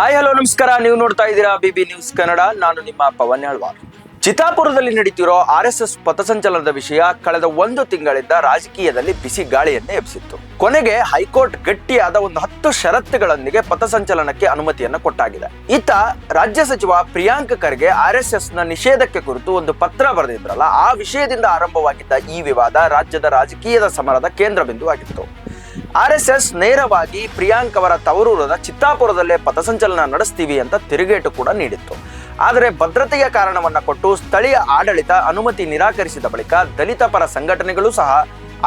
Hi, hello, ನಮಸ್ಕಾರ. ನೀವು ನೋಡ್ತಾ ಇದ್ದೀರಾ ಬಿಬಿ ನ್ಯೂಸ್ ಕನ್ನಡ. ನಾನು ನಿಮ್ಮ ಪವನ್ ಯಾಳ್ವಾರ್ ಚಿತ್ತಾಪುರದಲ್ಲಿ ನಡೀತಿರೋ ಆರ್ ಎಸ್ ಎಸ್ ಪಥಸಂಚಲನದ ವಿಷಯ ಕಳೆದ ಒಂದು ತಿಂಗಳಿಂದ ರಾಜಕೀಯದಲ್ಲಿ ಬಿಸಿ ಗಾಳಿಯನ್ನೇ ಎಬ್ಬಿಸಿತ್ತು. ಕೊನೆಗೆ ಹೈಕೋರ್ಟ್ ಗಟ್ಟಿಯಾದ ಒಂದು ಹತ್ತು ಷರತ್ತುಗಳೊಂದಿಗೆ ಪಥಸಂಚಲನಕ್ಕೆ ಅನುಮತಿಯನ್ನು ಕೊಟ್ಟಾಗಿದೆ. ಇತ್ತ ರಾಜ್ಯ ಸಚಿವ ಪ್ರಿಯಾಂಕ್ ಖರ್ಗೆ ಆರ್ ಎಸ್ ಎಸ್ನ ನಿಷೇಧಕ್ಕೆ ಕುರಿತು ಒಂದು ಪತ್ರ ಬರೆದಿದ್ರಲ್ಲ, ಆ ವಿಷಯದಿಂದ ಆರಂಭವಾಗಿದ್ದ ಈ ವಿವಾದ ರಾಜ್ಯದ ರಾಜಕೀಯದ ಸಮರದ ಕೇಂದ್ರ ಬಿಂದುವಾಗಿತ್ತು ಆರ್ ಎಸ್ ಎಸ್ ನೇರವಾಗಿ ಪ್ರಿಯಾಂಕ್ ಅವರ ತವರೂರದ ಚಿತ್ತಾಪುರದಲ್ಲೇ ಪಥಸಂಚಲನ ನಡೆಸ್ತೀವಿ ಅಂತ ತಿರುಗೇಟು ಕೂಡ ನೀಡಿತ್ತು. ಆದರೆ ಭದ್ರತೆಯ ಕಾರಣವನ್ನು ಕೊಟ್ಟು ಸ್ಥಳೀಯ ಆಡಳಿತ ಅನುಮತಿ ನಿರಾಕರಿಸಿದ ಬಳಿಕ ದಲಿತ ಪರ ಸಂಘಟನೆಗಳು ಸಹ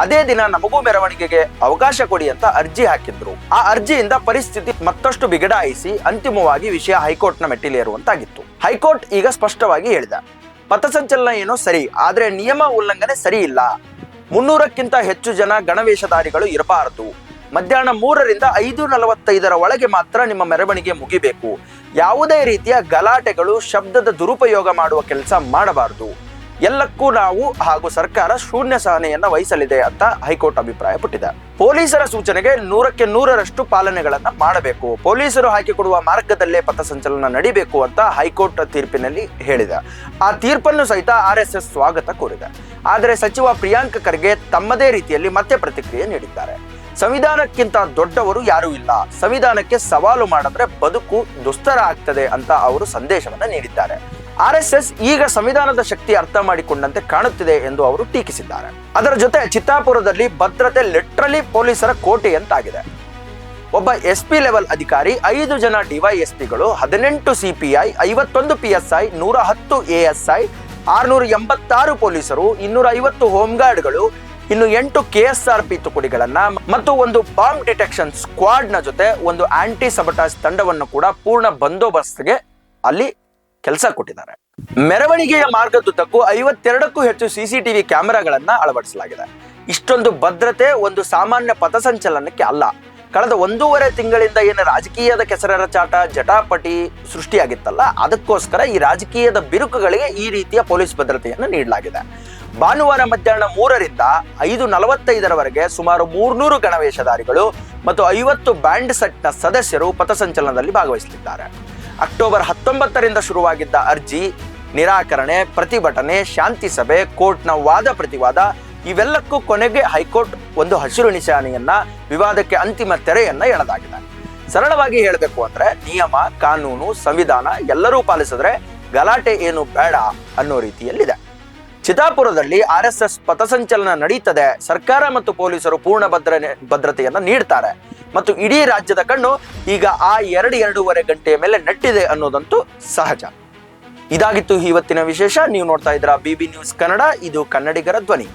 ಅದೇ ದಿನ ನಮಗೂ ಮೆರವಣಿಗೆಗೆ ಅವಕಾಶ ಕೊಡಿ ಅಂತ ಅರ್ಜಿ ಹಾಕಿದ್ರು. ಆ ಅರ್ಜಿಯಿಂದ ಪರಿಸ್ಥಿತಿ ಮತ್ತಷ್ಟು ಬಿಗಡಾಯಿಸಿ ಅಂತಿಮವಾಗಿ ವಿಷಯ ಹೈಕೋರ್ಟ್ನ ಮೆಟ್ಟಿಲೇರುವಂತಾಗಿತ್ತು ಹೈಕೋರ್ಟ್ ಈಗ ಸ್ಪಷ್ಟವಾಗಿ ಹೇಳಿದ, ಪಥಸಂಚಲನ ಏನೋ ಸರಿ, ಆದರೆ ನಿಯಮ ಉಲ್ಲಂಘನೆ ಸರಿ ಇಲ್ಲ. ಮುನ್ನೂರಕ್ಕಿಂತ ಹೆಚ್ಚು ಜನ ಗಣವೇಷಧಾರಿಗಳು ಇರಬಾರದು. ಮಧ್ಯಾಹ್ನ ಮೂರರಿಂದ ಐದು ನಲವತ್ತೈದರ ಒಳಗೆ ಮಾತ್ರ ನಿಮ್ಮ ಮೆರವಣಿಗೆ ಮುಗಿಬೇಕು. ಯಾವುದೇ ರೀತಿಯ ಗಲಾಟೆಗಳು, ಶಬ್ದದ ದುರುಪಯೋಗ ಮಾಡುವ ಕೆಲಸ ಮಾಡಬಾರದು. ಎಲ್ಲಕ್ಕೂ ನಾವು ಹಾಗೂ ಸರ್ಕಾರ ಶೂನ್ಯ ಸಹನೆಯನ್ನ ವಹಿಸಲಿದೆ ಅಂತ ಹೈಕೋರ್ಟ್ ಅಭಿಪ್ರಾಯಪಟ್ಟಿದೆ ಪೊಲೀಸರ ಸೂಚನೆಗೆ ನೂರಕ್ಕೆ ನೂರರಷ್ಟು ಪಾಲನೆಗಳನ್ನ ಮಾಡಬೇಕು. ಪೊಲೀಸರು ಹಾಕಿಕೊಡುವ ಮಾರ್ಗದಲ್ಲೇ ಪಥಸಂಚಲನ ನಡಿಬೇಕು ಅಂತ ಹೈಕೋರ್ಟ್ ತೀರ್ಪಿನಲ್ಲಿ ಹೇಳಿದೆ. ಆ ತೀರ್ಪನ್ನು ಸಹಿತ ಆರ್ ಎಸ್ ಎಸ್ ಸ್ವಾಗತ ಕೋರಿದೆ. ಆದರೆ ಸಚಿವ ಪ್ರಿಯಾಂಕ್ ಖರ್ಗೆ ತಮ್ಮದೇ ರೀತಿಯಲ್ಲಿ ಮತ್ತೆ ಪ್ರತಿಕ್ರಿಯೆ ನೀಡಿದ್ದಾರೆ. ಸಂವಿಧಾನಕ್ಕಿಂತ ದೊಡ್ಡವರು ಯಾರೂ ಇಲ್ಲ. ಸಂವಿಧಾನಕ್ಕೆ ಸವಾಲು ಮಾಡಿದ್ರೆ ಬದುಕು ದುಸ್ತರ ಆಗ್ತದೆ ಅಂತ ಅವರು ಸಂದೇಶವನ್ನು ನೀಡಿದ್ದಾರೆ. ಆರ್ ಎಸ್ ಎಸ್ ಈಗ ಸಂವಿಧಾನದ ಶಕ್ತಿ ಅರ್ಥ ಮಾಡಿಕೊಂಡಂತೆ ಕಾಣುತ್ತಿದೆ ಎಂದು ಅವರು ಟೀಕಿಸಿದ್ದಾರೆ. ಅದರ ಜೊತೆ ಚಿತ್ತಾಪುರದಲ್ಲಿ ಭದ್ರತೆ ಲಿಟ್ರಲಿ ಪೊಲೀಸರ ಕೋಟೆಯಂತಾಗಿದೆ. ಒಬ್ಬ ಎಸ್ ಪಿ ಲೆವೆಲ್ ಅಧಿಕಾರಿ, ಐದು ಜನ ಡಿವೈಎಸ್ಪಿಗಳು ಹದಿನೆಂಟು ಸಿಪಿಐ ಐವತ್ತೊಂದು ಪಿಎಸ್ಐ ನೂರ ಹತ್ತು ಎಎಸ್ಐ ಆರ್ನೂರ ಎಂಬತ್ತಾರು ಪೊಲೀಸರು, ಇನ್ನೂರ ಐವತ್ತು ಹೋಮ್ಗಾರ್ಡ್ಗಳು ಇನ್ನು ಎಂಟು ಕೆ ಎಸ್ ಆರ್ ಪಿ ತುಕಡಿಗಳನ್ನ ಮತ್ತು ಒಂದು ಬಾಂಬ್ ಡಿಟೆಕ್ಷನ್ ಸ್ಕ್ವಾಡ್ನ ಜೊತೆ ಒಂದು ಆಂಟಿ ಸಬಟಾಜ್ ತಂಡವನ್ನು ಕೂಡ ಪೂರ್ಣ ಬಂದೋಬಸ್ತ್ಗೆ ಅಲ್ಲಿ ಕೆಲಸ ಕೊಟ್ಟಿದ್ದಾರೆ. ಮೆರವಣಿಗೆಯ ಮಾರ್ಗದುದ್ದಕ್ಕೂ ಐವತ್ತೆರಡಕ್ಕೂ ಹೆಚ್ಚು ಸಿಸಿಟಿವಿ ಕ್ಯಾಮೆರಾಗಳನ್ನ ಅಳವಡಿಸಲಾಗಿದೆ. ಇಷ್ಟೊಂದು ಭದ್ರತೆ ಒಂದು ಸಾಮಾನ್ಯ ಪಥಸಂಚಲನಕ್ಕೆ ಅಲ್ಲ. ಕಳೆದ ಒಂದೂವರೆ ತಿಂಗಳಿಂದ ಏನು ರಾಜಕೀಯದ ಕೆಸರರ ಚಾಟ ಜಟಾಪಟಿ ಸೃಷ್ಟಿಯಾಗಿತ್ತಲ್ಲ, ಅದಕ್ಕೋಸ್ಕರ ಈ ರಾಜಕೀಯದ ಬಿರುಕುಗಳಿಗೆ ಈ ರೀತಿಯ ಪೊಲೀಸ್ ಭದ್ರತೆಯನ್ನು ನೀಡಲಾಗಿದೆ. ಭಾನುವಾರ ಮಧ್ಯಾಹ್ನ ಮೂರರಿಂದ ಐದು ನಲವತ್ತೈದರವರೆಗೆ ಸುಮಾರು ಮೂರ್ನೂರು ಗಣವೇಷಧಾರಿಗಳು ಮತ್ತು ಐವತ್ತು ಬ್ಯಾಂಡ್ ಸೆಟ್ನ ಸದಸ್ಯರು ಪಥಸಂಚಲನದಲ್ಲಿ ಭಾಗವಹಿಸಲಿದ್ದಾರೆ. ಅಕ್ಟೋಬರ್ ಹತ್ತೊಂಬತ್ತರಿಂದ ಶುರುವಾಗಿದ್ದ ಅರ್ಜಿ, ನಿರಾಕರಣೆ, ಪ್ರತಿಭಟನೆ, ಶಾಂತಿ ಸಭೆ, ಕೋರ್ಟ್ನ ವಾದ ಪ್ರತಿವಾದ ಇವೆಲ್ಲಕ್ಕೂ ಕೊನೆಗೆ ಹೈಕೋರ್ಟ್ ಒಂದು ಹಸಿರು ನಿಶಾನೆಯನ್ನ, ವಿವಾದಕ್ಕೆ ಅಂತಿಮ ತೆರೆಯನ್ನ ಎಳೆದಾಗಿದೆ ಸರಳವಾಗಿ ಹೇಳಬೇಕು ಅಂದ್ರೆ ನಿಯಮ, ಕಾನೂನು, ಸಂವಿಧಾನ ಎಲ್ಲರೂ ಪಾಲಿಸಿದ್ರೆ ಗಲಾಟೆ ಏನು ಬೇಡ ಅನ್ನೋ ರೀತಿಯಲ್ಲಿದೆ. ಚಿತಾಪುರದಲ್ಲಿ ಆರ್ ಎಸ್ ಎಸ್ ಪಥಸಂಚಲನ ನಡೀತದೆ. ಸರ್ಕಾರ ಮತ್ತು ಪೊಲೀಸರು ಪೂರ್ಣ ಭದ್ರ ಭದ್ರತೆಯನ್ನು ನೀಡ್ತಾರೆ. ಮತ್ತು ಇಡೀ ರಾಜ್ಯದ ಕಣ್ಣು ಈಗ ಆ ಎರಡು ಎರಡೂವರೆ ಗಂಟೆಯ ಮೇಲೆ ನೆಟ್ಟಿದೆ ಅನ್ನೋದಂತೂ ಸಹಜ. ಇದಾಗಿತ್ತು ಇವತ್ತಿನ ವಿಶೇಷ. ನೀವು ನೋಡ್ತಾ ಇದ್ರ ಬಿಬಿ ನ್ಯೂಸ್ ಕನ್ನಡ. ಇದು ಕನ್ನಡಿಗರ ಧ್ವನಿ.